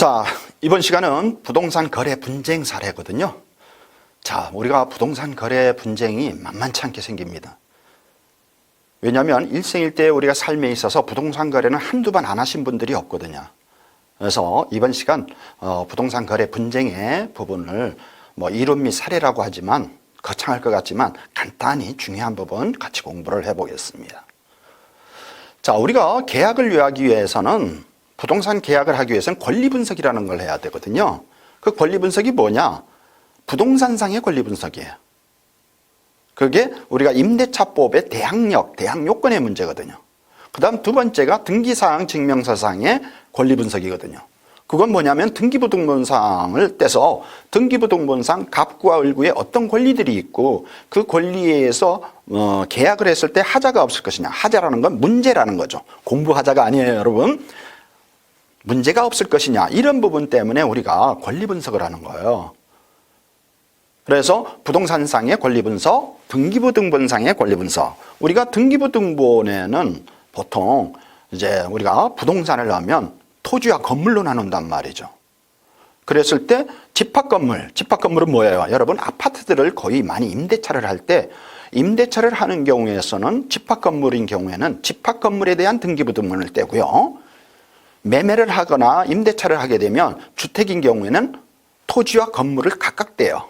자, 이번 시간은 부동산 거래 분쟁 사례거든요. 자, 우리가 부동산 거래 분쟁이 만만치 않게 생깁니다. 왜냐하면 일생일대 우리가 삶에 있어서 부동산 거래는 한두 번 안 하신 분들이 없거든요. 그래서 이번 시간 어, 부동산 거래 분쟁의 부분을 뭐 이론 및 사례라고 하지만 거창할 것 같지만 간단히 중요한 부분 같이 공부를 해보겠습니다. 자, 우리가 계약을 요하기 위해서는 부동산 계약을 하기 위해서는 권리 분석이라는 걸 해야 되거든요. 그 권리 분석이 뭐냐? 부동산상의 권리 분석이에요. 그게 우리가 임대차법의 대항력, 대항 요건의 문제거든요. 그 다음 두 번째가 등기사항 증명서상의 권리 분석이거든요. 그건 뭐냐면 등기부등본상을 떼서 등기부등본상 갑구와 을구에 어떤 권리들이 있고 그 권리에서 어, 계약을 했을 때 하자가 없을 것이냐. 하자라는 건 문제라는 거죠. 공부하자가 아니에요, 여러분. 문제가 없을 것이냐. 이런 부분 때문에 우리가 권리 분석을 하는 거예요. 그래서 부동산상의 권리 분석, 등기부 등본상의 권리 분석. 우리가 등기부 등본에는 보통 이제 우리가 부동산을 하면 토지와 건물로 나눈단 말이죠. 그랬을 때 집합 건물, 집합 건물은 뭐예요? 여러분 아파트들을 거의 많이 임대차를 할 때 임대차를 하는 경우에서는 집합 건물인 경우에는 집합 건물에 대한 등기부 등본을 떼고요. 매매를 하거나 임대차를 하게 되면 주택인 경우에는 토지와 건물을 각각 떼요.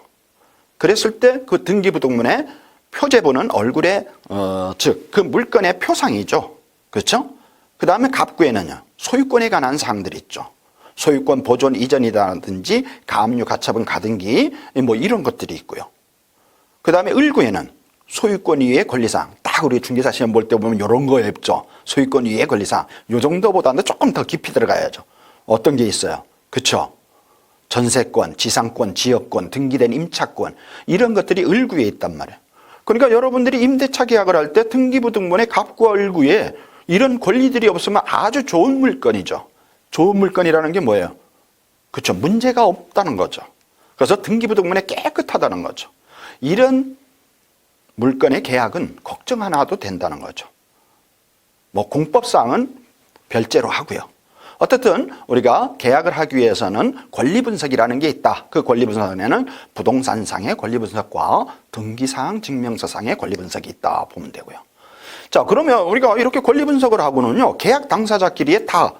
그랬을 때 그 등기부등본에 표제본은 얼굴에 어, 즉 그 물건의 표상이죠. 그렇죠? 그 다음에 갑구에는요 소유권에 관한 사항들이 있죠. 소유권 보존 이전이라든지 가압류 가처분 가등기 뭐 이런 것들이 있고요. 그 다음에 을구에는 소유권 이외의 권리사항 딱 우리 중개사 시험 볼 때 보면 이런 거 있죠. 소유권 이외의 권리사항 요 정도보다는 조금 더 깊이 들어가야죠. 어떤 게 있어요? 그렇죠? 전세권, 지상권, 지역권, 등기된 임차권 이런 것들이 을구에 있단 말이에요. 그러니까 여러분들이 임대차 계약을 할 때 등기부 등본에 갑과 을구에 이런 권리들이 없으면 아주 좋은 물건이죠. 좋은 물건이라는 게 뭐예요? 그렇죠. 문제가 없다는 거죠. 그래서 등기부 등본에 깨끗하다는 거죠. 이런 물건의 계약은 걱정 하나도 된다는 거죠. 뭐 공법상은 별제로 하고요. 어쨌든 우리가 계약을 하기 위해서는 권리 분석이라는 게 있다. 그 권리 분석에는 부동산상의 권리 분석과 등기사항 증명서상의 권리 분석이 있다 보면 되고요. 자, 그러면 우리가 이렇게 권리 분석을 하고는요. 계약 당사자끼리에 다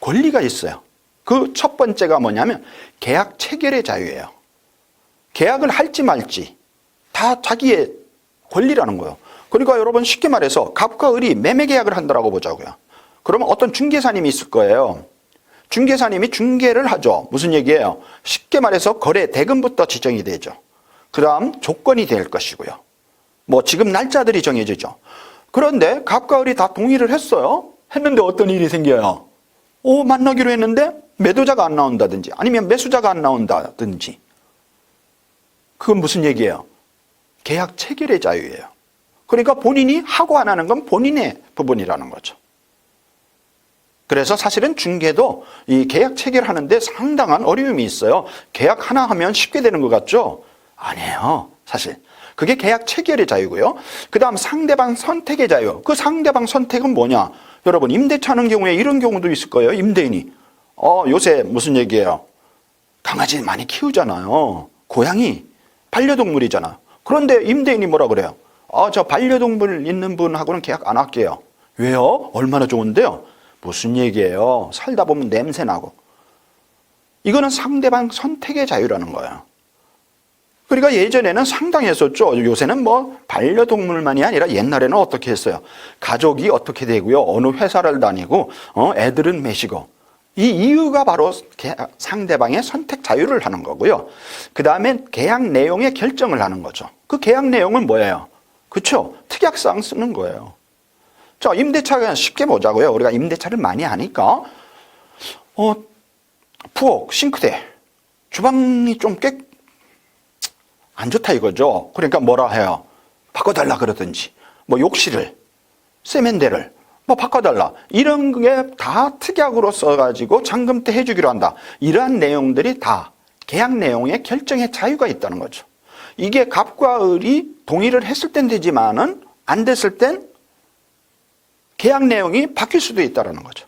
권리가 있어요. 그 첫 번째가 뭐냐면 계약 체결의 자유예요. 계약을 할지 말지 다 자기의 권리라는 거예요. 그러니까 여러분 쉽게 말해서 갑과 을이 매매 계약을 한다라고 보자고요. 그러면 어떤 중개사님이 있을 거예요. 중개사님이 중개를 하죠. 무슨 얘기예요? 쉽게 말해서 거래 대금부터 지정이 되죠. 그 다음 조건이 될 것이고요. 뭐 지금 날짜들이 정해지죠. 그런데 갑과 을이 다 동의를 했어요. 했는데 어떤 일이 생겨요? 오, 만나기로 했는데 매도자가 안 나온다든지 아니면 매수자가 안 나온다든지. 그건 무슨 얘기예요? 계약 체결의 자유예요. 그러니까 본인이 하고 안 하는 건 본인의 부분이라는 거죠. 그래서 사실은 중개도 이 계약 체결하는데 상당한 어려움이 있어요. 계약 하나 하면 쉽게 되는 것 같죠? 아니에요. 사실. 그게 계약 체결의 자유고요. 그 다음 상대방 선택의 자유. 그 상대방 선택은 뭐냐? 여러분, 임대차 하는 경우에 이런 경우도 있을 거예요. 임대인이. 어, 요새 무슨 얘기예요? 강아지 많이 키우잖아요. 고양이. 반려동물이잖아. 그런데 임대인이 뭐라 그래요? 아, 저 반려동물 있는 분하고는 계약 안 할게요. 왜요? 얼마나 좋은데요? 무슨 얘기예요? 살다 보면 냄새 나고. 이거는 상대방 선택의 자유라는 거예요. 그러니까 예전에는 상당했었죠. 요새는 뭐 반려동물만이 아니라 옛날에는 어떻게 했어요? 가족이 어떻게 되고요. 어느 회사를 다니고, 어, 애들은 매시고. 이 이유가 바로 상대방의 선택 자유를 하는 거고요. 그 다음에 계약 내용의 결정을 하는 거죠. 그 계약 내용은 뭐예요? 그렇죠? 특약사항 쓰는 거예요. 자, 임대차 그냥 쉽게 보자고요. 우리가 임대차를 많이 하니까. 어, 부엌, 싱크대, 주방이 좀 꽤 안 좋다 이거죠. 그러니까 뭐라 해요? 바꿔달라 그러든지, 뭐 욕실을, 세면대를, 뭐 바꿔달라. 이런 게 다 특약으로 써가지고 잔금 때 해주기로 한다. 이러한 내용들이 다 계약 내용의 결정의 자유가 있다는 거죠. 이게 갑과 을이 동의를 했을 땐 되지만은 안 됐을 땐 계약 내용이 바뀔 수도 있다는 거죠.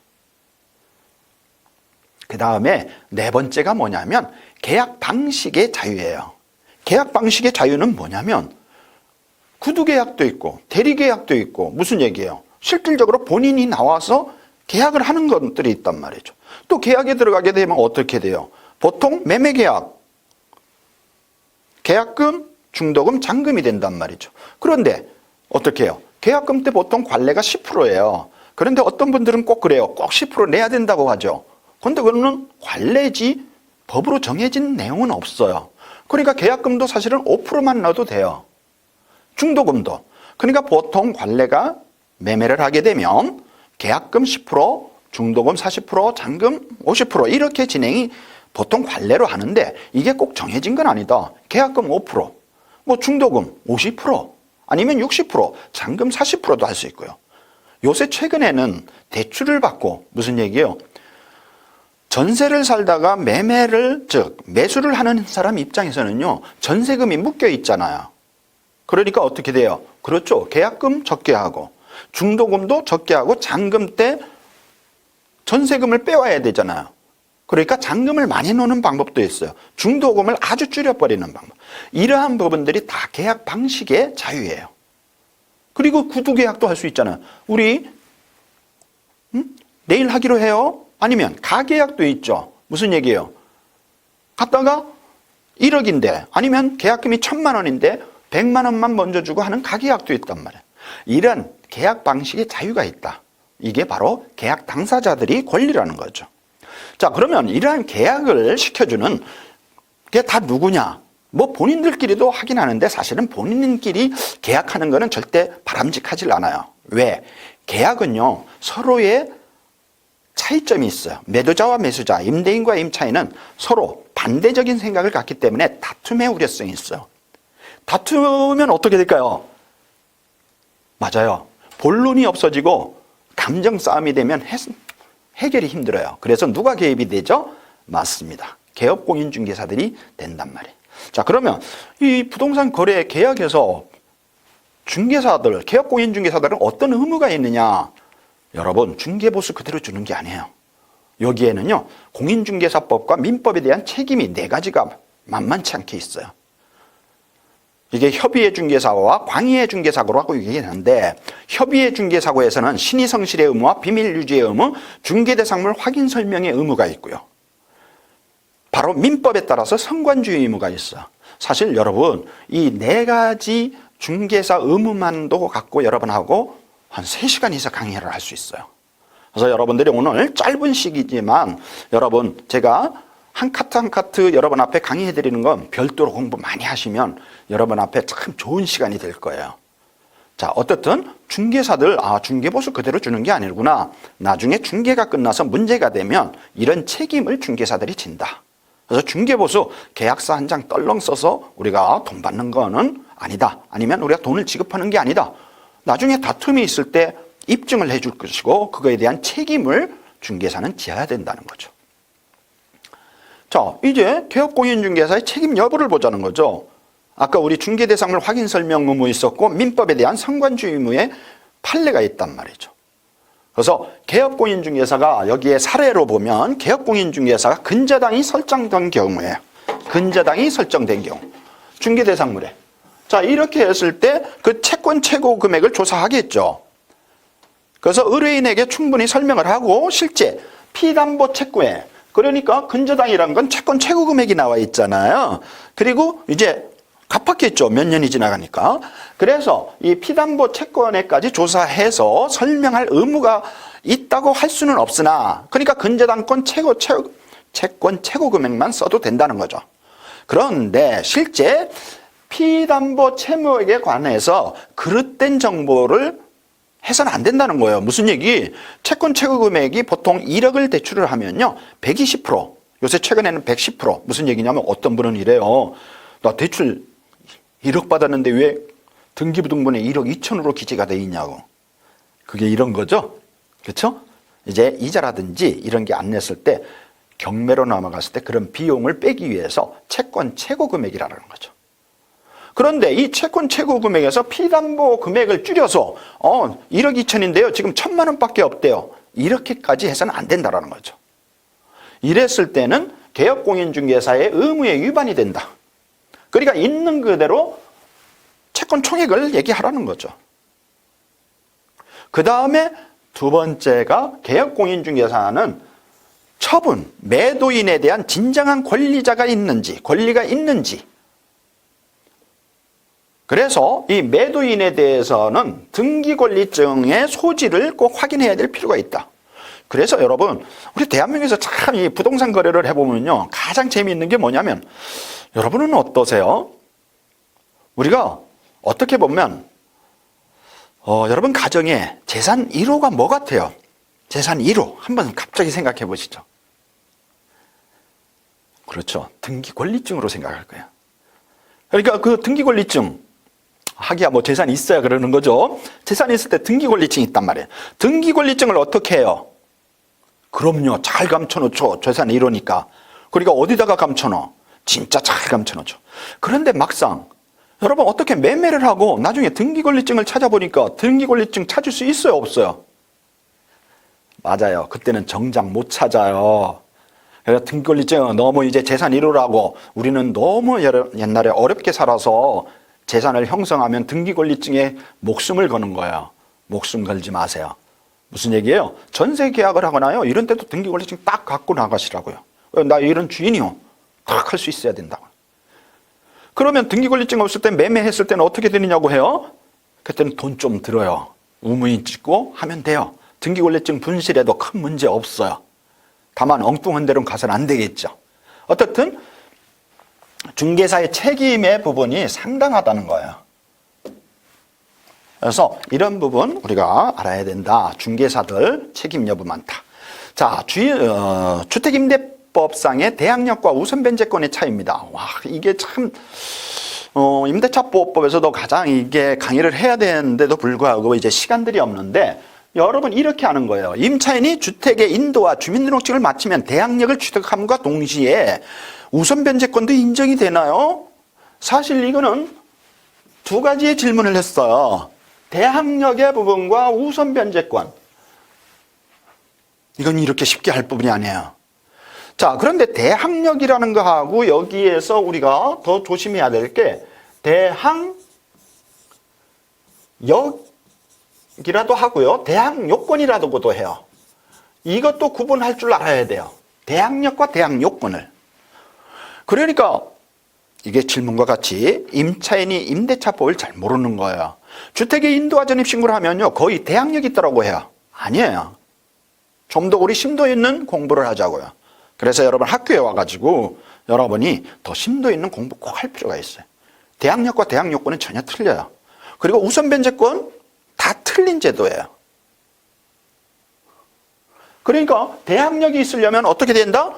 그 다음에 네 번째가 뭐냐면 계약 방식의 자유예요. 계약 방식의 자유는 뭐냐면 구두 계약도 있고 대리 계약도 있고 무슨 얘기예요? 실질적으로 본인이 나와서 계약을 하는 것들이 있단 말이죠. 또 계약에 들어가게 되면 어떻게 돼요? 보통 매매 계약, 계약금, 중도금, 잔금이 된단 말이죠. 그런데 어떻게 해요? 계약금 때 보통 관례가 10%예요. 그런데 어떤 분들은 꼭 그래요. 꼭 10% 내야 된다고 하죠. 그런데 그거는 관례지 법으로 정해진 내용은 없어요. 그러니까 계약금도 사실은 5%만 넣어도 돼요. 중도금도. 그러니까 보통 관례가 매매를 하게 되면 계약금 10%, 중도금 40%, 잔금 50% 이렇게 진행이 보통 관례로 하는데 이게 꼭 정해진 건 아니다. 계약금 5%, 뭐 중도금 50%, 아니면 60%, 잔금 40%도 할 수 있고요. 요새 최근에는 대출을 받고 무슨 얘기예요? 전세를 살다가 매매를 즉 매수를 하는 사람 입장에서는요 전세금이 묶여 있잖아요. 그러니까 어떻게 돼요? 그렇죠. 계약금 적게 하고 중도금도 적게 하고 잔금 때 전세금을 빼와야 되잖아요. 그러니까 잔금을 많이 넣는 방법도 있어요. 중도금을 아주 줄여버리는 방법. 이러한 부분들이 다 계약 방식의 자유예요. 그리고 구두 계약도 할 수 있잖아요. 우리 음? 내일 하기로 해요. 아니면 가계약도 있죠. 무슨 얘기예요? 갔다가 1억인데 아니면 계약금이 천만 원인데 100만 원만 먼저 주고 하는 가계약도 있단 말이에요. 이런 계약 방식의 자유가 있다. 이게 바로 계약 당사자들이 권리라는 거죠. 자, 그러면 이러한 계약을 시켜주는 게 다 누구냐? 뭐 본인들끼리도 하긴 하는데 사실은 본인끼리 계약하는 거는 절대 바람직하질 않아요. 왜? 계약은요, 서로의 차이점이 있어요. 매도자와 매수자, 임대인과 임차인은 서로 반대적인 생각을 갖기 때문에 다툼의 우려성이 있어요. 다투면 어떻게 될까요? 맞아요. 본론이 없어지고 감정 싸움이 되면 해, 해결이 힘들어요. 그래서 누가 개입이 되죠? 맞습니다. 개업 공인 중개사들이 된단 말이에요. 자, 그러면 이 부동산 거래 계약에서 중개사들, 개업 공인 중개사들은 어떤 의무가 있느냐? 여러분, 중개보수 그대로 주는 게 아니에요. 여기에는요, 공인중개사법과 민법에 대한 책임이 네 가지가 만만치 않게 있어요. 이게 협의의 중개사고와 광의의 중개사고라고 얘기하는데 협의의 중개사고에서는 신의 성실의 의무와 비밀 유지의 의무, 중개 대상물 확인 설명의 의무가 있고요. 바로 민법에 따라서 성관주의 의무가 있어. 사실 여러분 이 네 가지 중개사 의무만도 갖고 여러분하고 한 3시간 이상 강의를 할 수 있어요. 그래서 여러분들이 오늘 짧은 시기지만 여러분 제가 한 카트 한 카트 여러분 앞에 강의해 드리는 건 별도로 공부 많이 하시면 여러분 앞에 참 좋은 시간이 될 거예요. 자, 어떻든 중개사들 아, 중개보수 그대로 주는 게 아니구나. 나중에 중개가 끝나서 문제가 되면 이런 책임을 중개사들이 진다. 그래서 중개보수 계약서 한 장 떨렁 써서 우리가 돈 받는 거는 아니다. 아니면 우리가 돈을 지급하는 게 아니다. 나중에 다툼이 있을 때 입증을 해줄 것이고 그거에 대한 책임을 중개사는 지어야 된다는 거죠. 자, 이제 개업공인중개사의 책임 여부를 보자는 거죠. 아까 우리 중개대상물 확인 설명 의무 있었고 민법에 대한 상관주의 의무에 판례가 있단 말이죠. 그래서 개업공인중개사가 여기에 사례로 보면 개업공인중개사가 근저당이 설정된 경우에 근저당이 설정된 경우 중개대상물에 자 이렇게 했을 때 그 채권 최고 금액을 조사하겠죠. 그래서 의뢰인에게 충분히 설명을 하고 실제 피담보 채권에 그러니까 근저당이라는 건 채권 최고 금액이 나와 있잖아요. 그리고 이제 갚았겠죠. 몇 년이 지나가니까. 그래서 이 피담보 채권에까지 조사해서 설명할 의무가 있다고 할 수는 없으나 그러니까 근저당권 최고, 최고 채권 최고 금액만 써도 된다는 거죠. 그런데 실제 피담보 채무액에 관해서 그릇된 정보를 해서는 안 된다는 거예요. 무슨 얘기? 채권 최고 금액이 보통 1억을 대출을 하면요. 120% 요새 최근에는 110% 무슨 얘기냐면 어떤 분은 이래요. 나 대출 1억 받았는데 왜 등기부등본에 1억 2천으로 기재가 돼 있냐고. 그게 이런 거죠. 그렇죠? 이제 이자라든지 이런 게 안 냈을 때 경매로 넘어갔을 때 그런 비용을 빼기 위해서 채권 최고 금액이라는 거죠. 그런데 이 채권 최고 금액에서 피담보 금액을 줄여서 어 1억 2천인데요. 지금 천만 원밖에 없대요. 이렇게까지 해서는 안 된다라는 거죠. 이랬을 때는 개업공인중개사의 의무에 위반이 된다. 그러니까 있는 그대로 채권 총액을 얘기하라는 거죠. 그 다음에 두 번째가 개업공인중개사는 처분, 매도인에 대한 진정한 권리자가 있는지, 권리가 있는지. 그래서 이 매도인에 대해서는 등기권리증의 소지를 꼭 확인해야 될 필요가 있다. 그래서 여러분, 우리 대한민국에서 참 이 부동산 거래를 해보면요. 가장 재미있는 게 뭐냐면, 여러분은 어떠세요? 우리가 어떻게 보면, 어, 여러분 가정에 재산 1호가 뭐 같아요? 재산 1호. 한번 갑자기 생각해 보시죠. 그렇죠. 등기 권리증으로 생각할 거예요. 그러니까 그 등기 권리증, 하기야 뭐 재산이 있어야 그러는 거죠. 재산이 있을 때 등기 권리증이 있단 말이에요. 등기 권리증을 어떻게 해요? 그럼요. 잘 감춰놓죠. 재산이 이러니까. 그러니까 어디다가 감춰놓어? 진짜 잘 감춰놓죠. 그런데 막상 여러분 어떻게 매매를 하고 나중에 등기 권리증을 찾아보니까 등기 권리증 찾을 수 있어요, 없어요? 맞아요. 그때는 정작 못 찾아요. 그래서 등기 권리증은 너무 이제 재산 1호라고 우리는 너무 옛날에 어렵게 살아서 재산을 형성하면 등기 권리증에 목숨을 거는 거예요. 목숨 걸지 마세요. 무슨 얘기예요? 전세 계약을 하거나요. 이런 때도 등기 권리증 딱 갖고 나가시라고요. 왜? 나 이런 주인이요. 딱 할 수 있어야 된다고. 그러면 등기 권리증 없을 때 매매했을 때는 어떻게 되느냐고 해요? 그때는 돈 좀 들어요. 우무인 찍고 하면 돼요. 등기 권리증 분실해도 큰 문제 없어요. 다만 엉뚱한 데로 가서는 안 되겠죠. 어떻든 중개사의 책임의 부분이 상당하다는 거예요. 그래서 이런 부분 우리가 알아야 된다. 중개사들 책임 여부 많다. 자, 주, 어, 주택임대 법상의 대항력과 우선 변제권의 차이입니다. 와, 이게 참, 어, 임대차 보호법에서도 가장 이게 강의를 해야 되는데도 불구하고 이제 시간들이 없는데 여러분 이렇게 하는 거예요. 임차인이 주택의 인도와 주민등록증을 마치면 대항력을 취득함과 동시에 우선 변제권도 인정이 되나요? 사실 이거는 두 가지의 질문을 했어요. 대항력의 부분과 우선 변제권. 이건 이렇게 쉽게 할 부분이 아니에요. 자, 그런데 대항력이라는 거하고 여기에서 우리가 더 조심해야 될 게 대항력이라도 하고요. 대항요건이라고도 해요. 이것도 구분할 줄 알아야 돼요. 대항력과 대항요건을. 그러니까 이게 질문과 같이 임차인이 임대차법을 잘 모르는 거예요. 주택의 인도와 전입 신고를 하면요. 거의 대항력이 있더라고 해요. 아니에요. 좀 더 우리 심도 있는 공부를 하자고요. 그래서 여러분 학교에 와가지고 여러분이 더 심도 있는 공부 꼭 할 필요가 있어요. 대항력과 대항요건은 전혀 틀려요. 그리고 우선변제권 다 틀린 제도예요. 그러니까 대항력이 있으려면 어떻게 된다?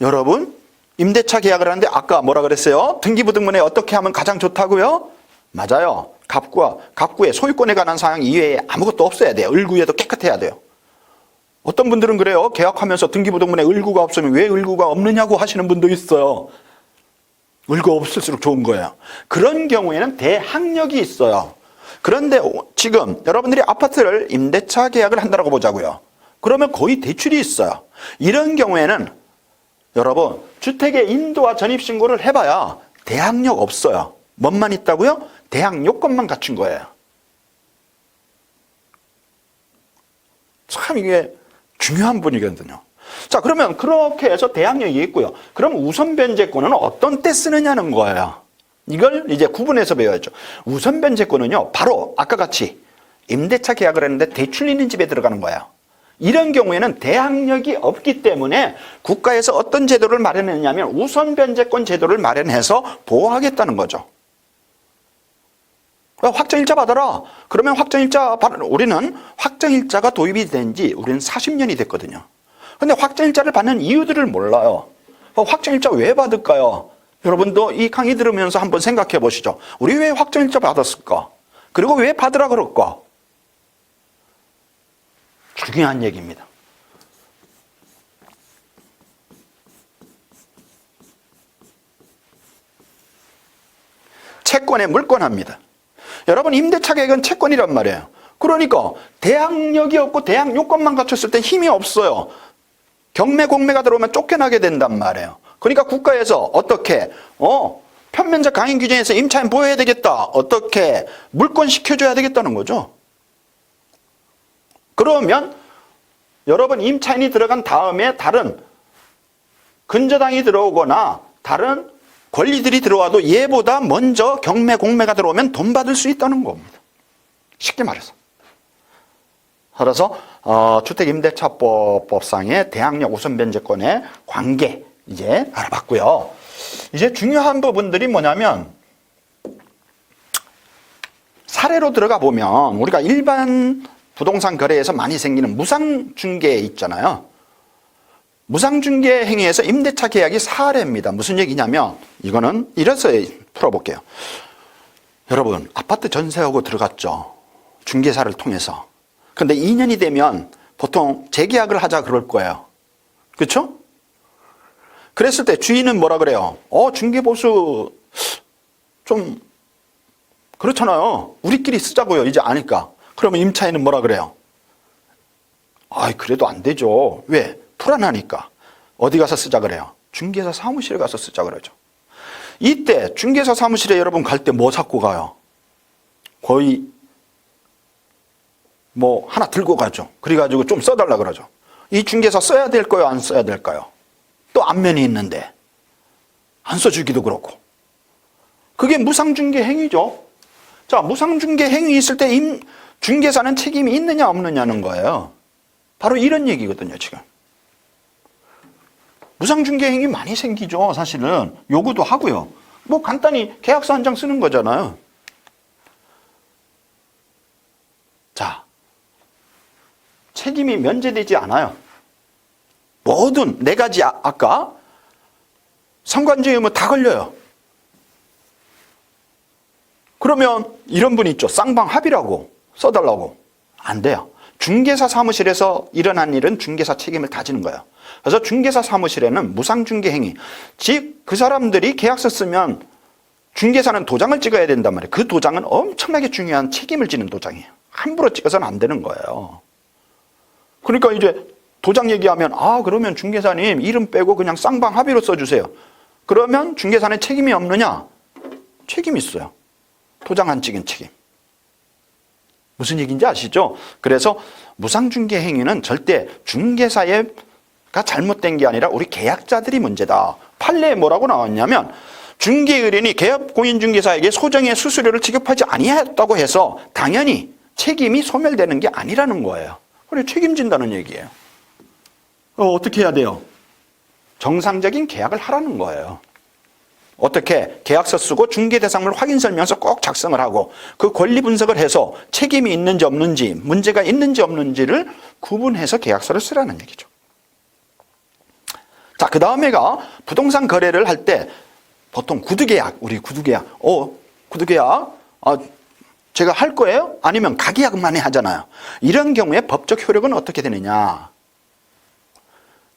여러분 임대차 계약을 하는데 아까 뭐라 그랬어요? 등기부등본에 어떻게 하면 가장 좋다고요? 맞아요. 갑구와 갑구의 소유권에 관한 사항 이외에 아무것도 없어야 돼요. 을구에도 깨끗해야 돼요. 어떤 분들은 그래요. 계약하면서 등기부등본에 을구가 없으면 왜 을구가 없느냐고 하시는 분도 있어요. 을구 없을수록 좋은 거예요. 그런 경우에는 대항력이 있어요. 그런데 지금 여러분들이 아파트를 임대차 계약을 한다고 보자고요. 그러면 거의 대출이 있어요. 이런 경우에는 여러분 주택의 인도와 전입신고를 해봐야 대항력 없어요. 뭔만 있다고요? 대항 요건만 갖춘 거예요. 참 이게 중요한 분이거든요. 자 그러면 그렇게 해서 대항력이 있고요. 그럼 우선 변제권은 어떤 때 쓰느냐는 거예요. 이걸 이제 구분해서 배워야죠. 우선 변제권은요. 바로 아까 같이 임대차 계약을 했는데 대출 있는 집에 들어가는 거예요. 이런 경우에는 대항력이 없기 때문에 국가에서 어떤 제도를 마련했냐면 우선 변제권 제도를 마련해서 보호하겠다는 거죠. 확정일자 받아라. 그러면 확정일자 받 우리는 확정일자가 도입이 된 지 우리는 40년이 됐거든요. 근데 확정일자를 받는 이유들을 몰라요. 어, 확정일자 왜 받을까요? 여러분도 이 강의 들으면서 한번 생각해 보시죠. 우리 왜 확정일자 받았을까? 그리고 왜 받으라 그럴까? 중요한 얘기입니다. 채권에 물권합니다. 여러분 임대차 계획은 채권이란 말이에요. 그러니까 대항력이 없고 대항 요건만 갖췄을 때 힘이 없어요. 경매 공매가 들어오면 쫓겨나게 된단 말이에요. 그러니까 국가에서 어떻게 어 편면적 강행 규정에서 임차인 보호해야 되겠다. 어떻게 물권 시켜줘야 되겠다는 거죠. 그러면 여러분 임차인이 들어간 다음에 다른 근저당이 들어오거나 다른 권리들이 들어와도 얘보다 먼저 경매 공매가 들어오면 돈 받을 수 있다는 겁니다. 쉽게 말해서. 그래서 어, 주택임대차법상의 대항력 우선 변제권의 관계 이제 알아봤고요. 이제 중요한 부분들이 뭐냐면 사례로 들어가 보면 우리가 일반 부동산 거래에서 많이 생기는 무상 중개 있잖아요. 무상 중개 행위에서 임대차 계약이 사례입니다. 무슨 얘기냐면 이거는 이래서 풀어볼게요. 여러분 아파트 전세하고 들어갔죠. 중개사를 통해서. 근데 2년이 되면 보통 재계약을 하자 그럴 거예요. 그렇죠? 그랬을 때 주인은 뭐라 그래요? 어, 중개보수 좀 그렇잖아요. 우리끼리 쓰자고요. 이제 아니까. 그러면 임차인은 뭐라 그래요? 아이, 그래도 안 되죠. 왜? 불안하니까. 어디 가서 쓰자 그래요? 중개사 사무실에 가서 쓰자 그러죠. 이때 중개사 사무실에 여러분 갈 때뭐 갖고 가요? 거의 뭐 하나 들고 가죠. 그래가지고 좀 써달라 그러죠. 이 중개사 써야 될 거요? 안 써야 될까요? 또 안면이 있는데 안 써주기도 그렇고. 그게 무상중개 행위죠. 자, 무상중개 행위 있을 때 임, 중개사는 책임이 있느냐 없느냐는 거예요. 바로 이런 얘기거든요, 지금. 무상중개 행위 많이 생기죠, 사실은. 요구도 하고요. 뭐 간단히 계약서 한 장 쓰는 거잖아요. 자, 책임이 면제되지 않아요. 모든 네 가지 아, 아까 상관주의면 다 걸려요. 그러면 이런 분 있죠. 쌍방 합의라고 써달라고. 안 돼요. 중개사 사무실에서 일어난 일은 중개사 책임을 다지는 거예요. 그래서 중개사 사무실에는 무상중개 행위. 즉, 그 사람들이 계약서 쓰면 중개사는 도장을 찍어야 된단 말이에요. 그 도장은 엄청나게 중요한 책임을 지는 도장이에요. 함부로 찍어서는 안 되는 거예요. 그러니까 이제 도장 얘기하면 아 그러면 중개사님 이름 빼고 그냥 쌍방 합의로 써주세요. 그러면 중개사는 책임이 없느냐? 책임 있어요. 도장 안 찍은 책임. 무슨 얘기인지 아시죠? 그래서 무상중개 행위는 절대 중개사가 잘못된 게 아니라 우리 계약자들이 문제다. 판례에 뭐라고 나왔냐면 중개의뢰인이 개업공인중개사에게 소정의 수수료를 지급하지 아니했다고 해서 당연히 책임이 소멸되는 게 아니라는 거예요. 그래 책임진다는 얘기예요. 어, 어떻게 해야 돼요? 정상적인 계약을 하라는 거예요. 어떻게 계약서 쓰고 중개 대상물 확인 설명서 꼭 작성을 하고 그 권리 분석을 해서 책임이 있는지 없는지 문제가 있는지 없는지를 구분해서 계약서를 쓰라는 얘기죠. 자, 그 다음에가 부동산 거래를 할 때 보통 구두계약, 우리 구두계약, 어, 구두계약, 아, 제가 할 거예요? 아니면 가계약만 해 하잖아요. 이런 경우에 법적 효력은 어떻게 되느냐?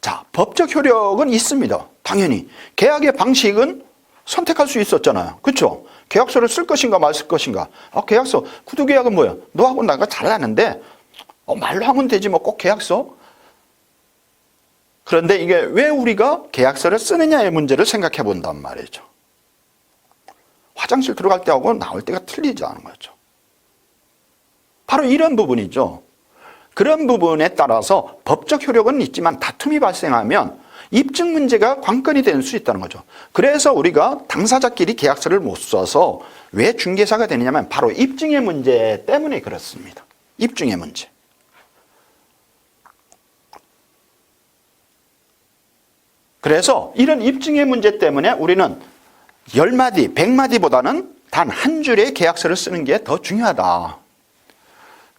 자, 법적 효력은 있습니다. 당연히. 계약의 방식은 선택할 수 있었잖아요. 그렇죠? 계약서를 쓸 것인가 말 것인가. 아, 계약서 구두 계약은 뭐야? 너하고 나가 잘 아는데 어, 말로 하면 되지 뭐 꼭 계약서. 그런데 이게 왜 우리가 계약서를 쓰느냐의 문제를 생각해 본단 말이죠. 화장실 들어갈 때하고 나올 때가 틀리지 않은 거죠. 바로 이런 부분이죠. 그런 부분에 따라서 법적 효력은 있지만 다툼이 발생하면 입증 문제가 관건이 될 수 있다는 거죠. 그래서 우리가 당사자끼리 계약서를 못 써서 왜 중개사가 되느냐면 바로 입증의 문제 때문에 그렇습니다. 입증의 문제. 그래서 이런 입증의 문제 때문에 우리는 열마디백마디보다는 단 한 줄의 계약서를 쓰는 게 더 중요하다.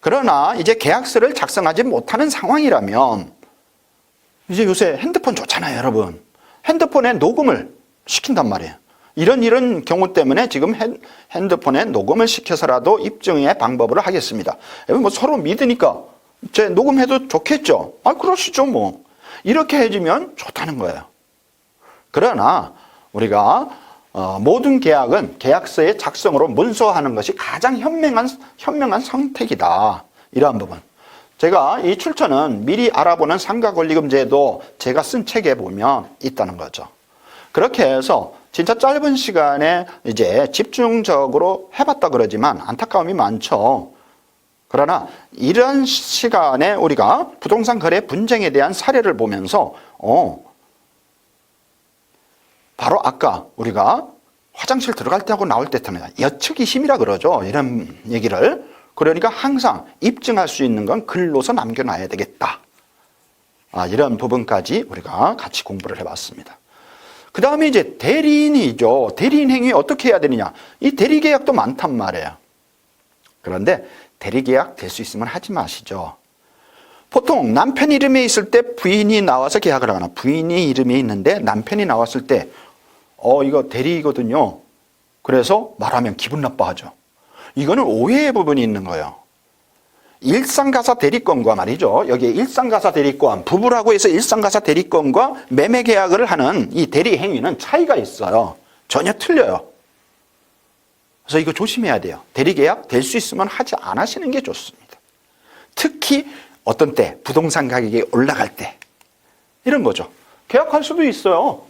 그러나 이제 계약서를 작성하지 못하는 상황이라면 이제 요새 핸드폰 좋잖아요, 여러분. 핸드폰에 녹음을 시킨단 말이에요. 이런 이런 경우 때문에 지금 핸- 핸드폰에 녹음을 시켜서라도 입증의 방법을 하겠습니다. 뭐 서로 믿으니까 제 녹음해도 좋겠죠. 아, 그러시죠, 뭐. 이렇게 해주면 좋다는 거예요. 그러나 우리가 어, 모든 계약은 계약서의 작성으로 문서화하는 것이 가장 현명한 현명한 선택이다. 이러한 부분. 제가 이 출처는 미리 알아보는 상가권리금 제도 제가 쓴 책에 보면 있다는 거죠. 그렇게 해서 진짜 짧은 시간에 이제 집중적으로 해봤다 그러지만 안타까움이 많죠. 그러나 이런 시간에 우리가 부동산 거래 분쟁에 대한 사례를 보면서 어 바로 아까 우리가 화장실 들어갈 때 하고 나올 때 타는 여측이 힘이라 그러죠. 이런 얘기를 그러니까 항상 입증할 수 있는 건 글로서 남겨놔야 되겠다. 아, 이런 부분까지 우리가 같이 공부를 해봤습니다. 그 다음에 이제 대리인이죠. 대리인 행위 어떻게 해야 되느냐. 이 대리계약도 많단 말이에요. 그런데 대리계약 될 수 있으면 하지 마시죠. 보통 남편 이름에 있을 때 부인이 나와서 계약을 하거나 부인이 이름에 있는데 남편이 나왔을 때, 어, 이거 대리이거든요. 그래서 말하면 기분 나빠하죠. 이거는 오해의 부분이 있는 거예요. 일상가사 대리권과 말이죠. 여기에 일상가사 대리권, 부부라고 해서 일상가사 대리권과 매매 계약을 하는 이 대리 행위는 차이가 있어요. 전혀 틀려요. 그래서 이거 조심해야 돼요. 대리 계약 될 수 있으면 하지 안 하시는 게 좋습니다. 특히 어떤 때 부동산 가격이 올라갈 때 이런 거죠. 계약할 수도 있어요.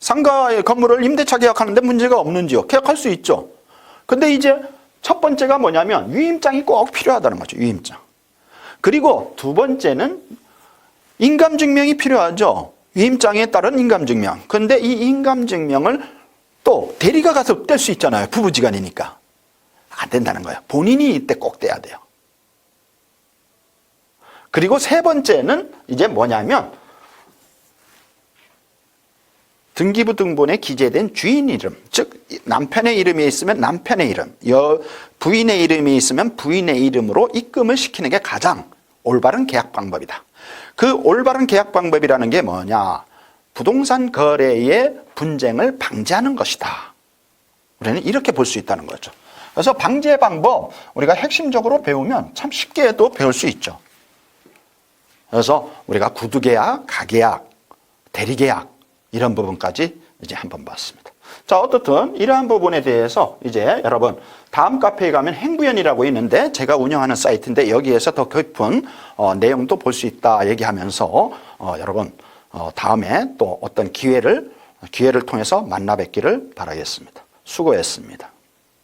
상가의 건물을 임대차 계약하는데 문제가 없는지요. 계약할 수 있죠. 근데 이제 첫 번째가 뭐냐면 유임장이 꼭 필요하다는 거죠. 유임장. 그리고 두 번째는 인감증명이 필요하죠. 유임장에 따른 인감증명. 근데 이 인감증명을 또 대리가 가서 뗄 수 있잖아요. 부부지간이니까. 안 된다는 거예요. 본인이 이때 꼭 떼야 돼요. 그리고 세 번째는 이제 뭐냐면 등기부 등본에 기재된 주인 이름, 즉 남편의 이름이 있으면 남편의 이름, 여 부인의 이름이 있으면 부인의 이름으로 입금을 시키는 게 가장 올바른 계약 방법이다. 그 올바른 계약 방법이라는 게 뭐냐? 부동산 거래의 분쟁을 방지하는 것이다. 우리는 이렇게 볼 수 있다는 거죠. 그래서 방지의 방법 우리가 핵심적으로 배우면 참 쉽게도 배울 수 있죠. 그래서 우리가 구두계약, 가계약, 대리계약 이런 부분까지 이제 한번 봤습니다. 자, 어떻든 이러한 부분에 대해서 이제 여러분 다음 카페에 가면 행부연이라고 있는데 제가 운영하는 사이트인데 여기에서 더 깊은 어, 내용도 볼 수 있다 얘기하면서 어, 여러분 어, 다음에 또 어떤 기회를 기회를 통해서 만나 뵙기를 바라겠습니다. 수고했습니다.